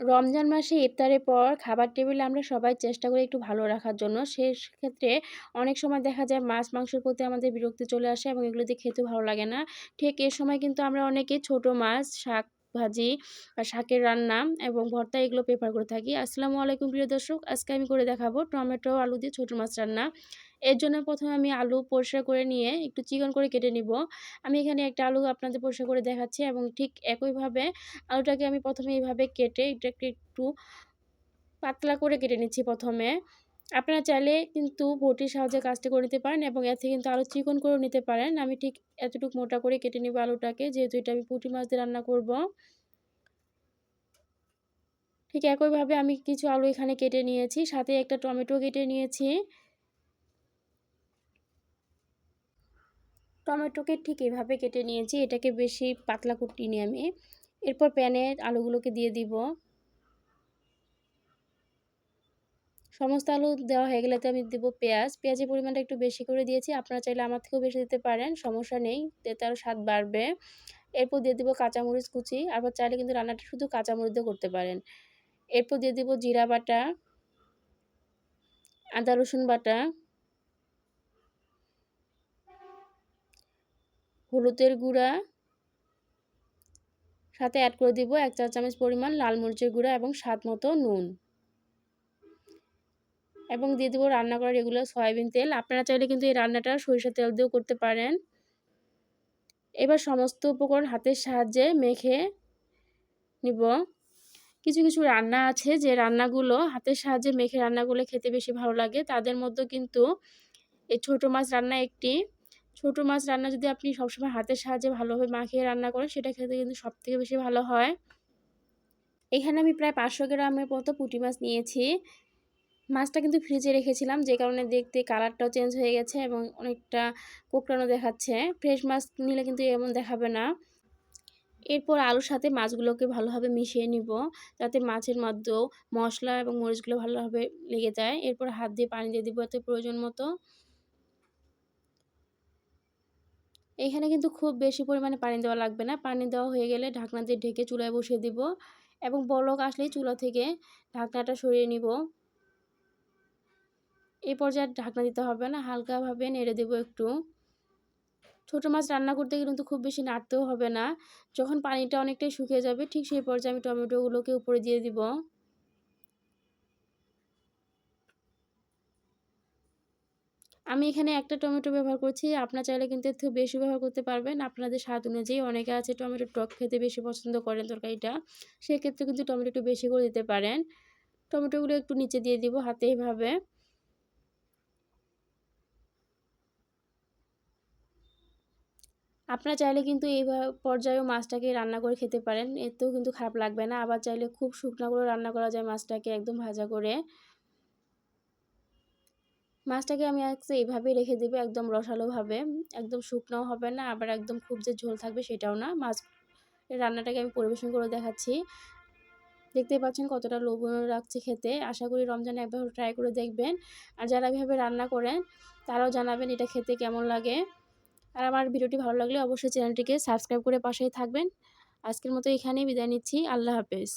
রমজান মাসে ইফতারের পর খাবার টেবিলে আমরা সবাই চেষ্টা করি একটু ভালো রাখার জন্য। সেক্ষেত্রে অনেক সময় দেখা যায় মাছ মাংসের প্রতি আমাদের বিরক্তি চলে আসে এবং এগুলোতে খেতেও ভালো লাগে না। ঠিক এ সময় কিন্তু আমরা অনেকে ছোট মাছ, শাক ভাজি বা শাকের রান্না এবং ভর্তা এগুলো প্রেফার করে থাকি। আসসালামু আলাইকুম প্রিয় দর্শক। আজকে আমি করে দেখাবো টমেটো, আলু দিয়ে ছোট মাছ রান্না। এর জন্য প্রথমে আমি আলু পরিষ্কার করে নিয়ে একটু চিকন করে কেটে নিব। আমি এখানে একটা আলু আপনাদের পরিষ্কার করে দেখাচ্ছি এবং ঠিক একইভাবে আলুটাকে আমি প্রথমে এইভাবে কেটে এটাকে একটু পাতলা করে কেটে নিচ্ছি প্রথমে। আপনারা চাইলে কিন্তু বটির সাহায্যে কাজটি করে নিতে পারেন এবং থেকে কিন্তু আলু চিকন করেও নিতে পারেন। আমি ঠিক এতটুকু মোটা করে কেটে নিব আলুটাকে, যেহেতু এটা আমি পুঁটি মাছ দিয়ে রান্না করব। ঠিক একইভাবে আমি কিছু আলু এখানে কেটে নিয়েছি, সাথে একটা টমেটো কেটে নিয়েছি টমেটোকে ঠিক এভাবে কেটে নিয়েছি, এটাকে বেশি পাতলা কুটিনি আমি এরপর প্যানে আলুগুলোকে দিয়ে দিব সমস্ত আলু দেওয়া হয়ে গেলে আমি দেবো পেঁয়াজ। পেঁয়াজের পরিমাণটা একটু বেশি করে দিয়েছি। আপনারা চাইলে আমার থেকেও বেশি দিতে পারেন, সমস্যা নেই। এতে আরও স্বাদ বাড়বে। এরপর দিয়ে দেবো কাঁচামরিচ কুচি। আবার চাইলে কিন্তু রান্নাটা শুধু কাঁচামরিচ দিয়ে করতে পারেন। এরপর দিয়ে দেবো জিরা বাটা, আদা, রসুন বাটা, হলুদের গুঁড়া, সাথে অ্যাড করে দিব এক চা চামচ পরিমাণ লাল মরিচের গুঁড়া এবং স্বাদ মতো নুন। এবং দিয়ে দেবো রান্না করা রেগুলার সয়াবিন তেল। আপনারা চাইলে কিন্তু এই রান্নাটা সরিষার তেল দিয়েও করতে পারেন। এবার সমস্ত উপকরণ হাতের সাহায্যে মেখে নিব। কিছু কিছু রান্না আছে যে রান্নাগুলো হাতের সাহায্যে মেখে রান্নাগুলো খেতে বেশি ভালো লাগে। তাদের মধ্যে কিন্তু এই ছোটো মাছ রান্না একটি। ছোটো মাছ রান্না যদি আপনি সবসময় হাতের সাহায্যে ভালোভাবে মাখিয়ে রান্না করেন, সেটা খেতে কিন্তু সবথেকে বেশি ভালো হয়। এখানে আমি প্রায় পাঁচশো গ্রামের মতো পুঁটি মাছ নিয়েছি। মাছটা কিন্তু ফ্রিজে রেখেছিলাম, যে কারণে দেখতে কালারটাও চেঞ্জ হয়ে গেছে এবং অনেকটা কোকড়ানো দেখাচ্ছে। ফ্রেশ মাছ নিলে কিন্তু এমন দেখাবে না। এরপর আলুর সাথে মাছগুলোকে ভালোভাবে মিশিয়ে নিব, যাতে মাছের মধ্যেও মশলা এবং মরিচগুলো ভালোভাবে লেগে যায়। এরপর হাত দিয়ে পানি দিয়ে দিব এতে প্রয়োজন মতো। এখানে কিন্তু খুব বেশি পরিমাণে পানি দেওয়া লাগবে না। পানি দেওয়া হয়ে গেলে ঢাকনা দিয়ে ঢেকে চুলায় বসিয়ে দিব এবং বলক আসলেই চুলা থেকে ঢাকনাটা সরিয়ে নিব। এই পর্যায়ে ঢাকনা দিতে হবে না, হালকাভাবে নেড়ে দেব একটু। ছোটো মাছ রান্না করতে গেলে কিন্তু খুব বেশি নাড়তেও হবে না। যখন পানিটা অনেকটাই শুকিয়ে যাবে, ঠিক সেই পর্যায়ে আমি টমেটোগুলোকে উপরে দিয়ে দিব। আমি এখানে একটা টমেটো ব্যবহার করছি, আপনার চাইলে কিন্তু একটু বেশি ব্যবহার করতে পারবেন। আপনাদের স্বাদ অনুযায়ী অনেকে আছে টমেটো টক খেতে বেশি পছন্দ করেন তরকারিটা, সেক্ষেত্রে কিন্তু টমেটো একটু বেশি করে দিতে পারেন। টমেটোগুলো একটু নিচে দিয়ে দিব হাতে এইভাবে। আপনারা চাইলে কিন্তু এই পর্যায়েও মাছটাকে রান্না করে খেতে পারেন। এতেও কিন্তু খারাপ লাগবে না। আবার চাইলে খুব শুকনো করে রান্না করা যায় মাছটাকে একদম ভাজা করে। মাছটাকে আমি আজকে এইভাবেই রেখে দেবো একদম রসালোভাবে একদম শুকনাও হবে না, আবার একদম খুব যে ঝোল থাকবে সেটাও না। মাছ রান্নাটাকে আমি পরিবেশন করে দেখাচ্ছি। দেখতেই পাচ্ছেন কতটা লোভনীয় রাখছে খেতে। আশা করি রমজানে একবার ট্রাই করে দেখবেন। আর যারা এভাবে রান্না করেন, তারাও জানাবেন এটা খেতে কেমন লাগে। আর আমার ভিডিওটি ভালো লাগলে অবশ্যই চ্যানেলটিকে সাবস্ক্রাইব করে পাশেই থাকবেন। আজকের মতো এখানেই বিদায় নিচ্ছি। আল্লাহ হাফেজ।